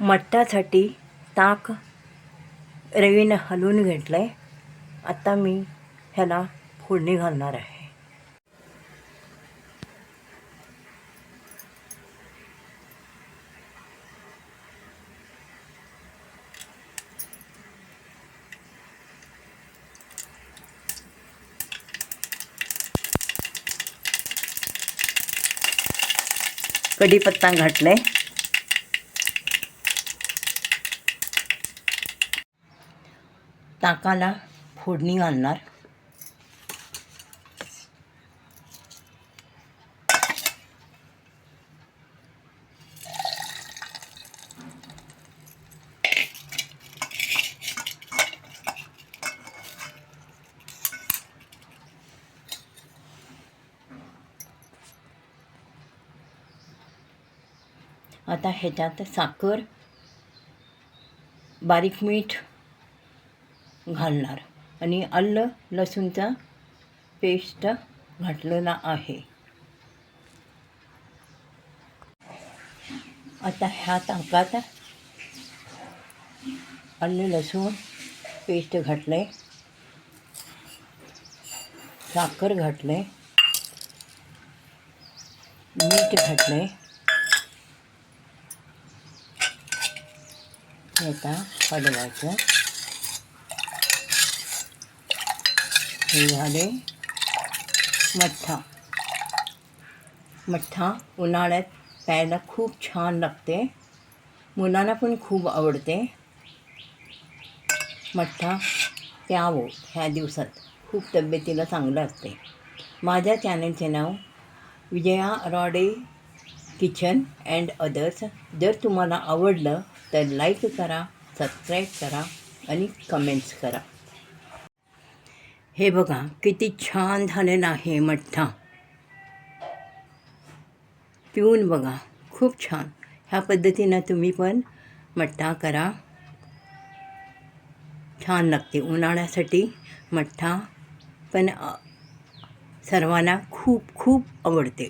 मठ्ठासाठी ताक रवीनं हलवून घेतलं आहे आता मी ह्याला फोडणी घालणार आहे. कढीपत्ता घातलाय. ताकाला फोडणी घालणार. आता ह्याच्यात साखर बारीक मीठ घालणार. आणि आलं लसूणचा पेस्ट घातलेला आहे. आता ह्या ताकात आलं लसूण पेस्ट घातलं आहे साखर घातलं आहे मीठ घातलं आहे आता हलवायचं. झाले. मठ्ठा. मठ्ठा उन्हाळ्यात प्यायला खूप छान लागते. मुलांना पण खूप आवडते. मठ्ठा प्यावं ह्या दिवसात. खूप तब्येतीला चांगलं असते माझ्या चॅनलचे नाव Vijaya Rode kitchen and others. जर तुम्हाला आवडलं तर लाईक करा सबस्क्राईब करा आणि कमेंट्स करा. हे बघा किती छान झालेलं आहे मठ्ठा. पिऊन बघा खूप छान. ह्या पद्धतीनं तुम्ही पण मठ्ठा करा. छान लागते उन्हाळ्यासाठी मठ्ठा पण सर्वांना खूप खूप आवडते.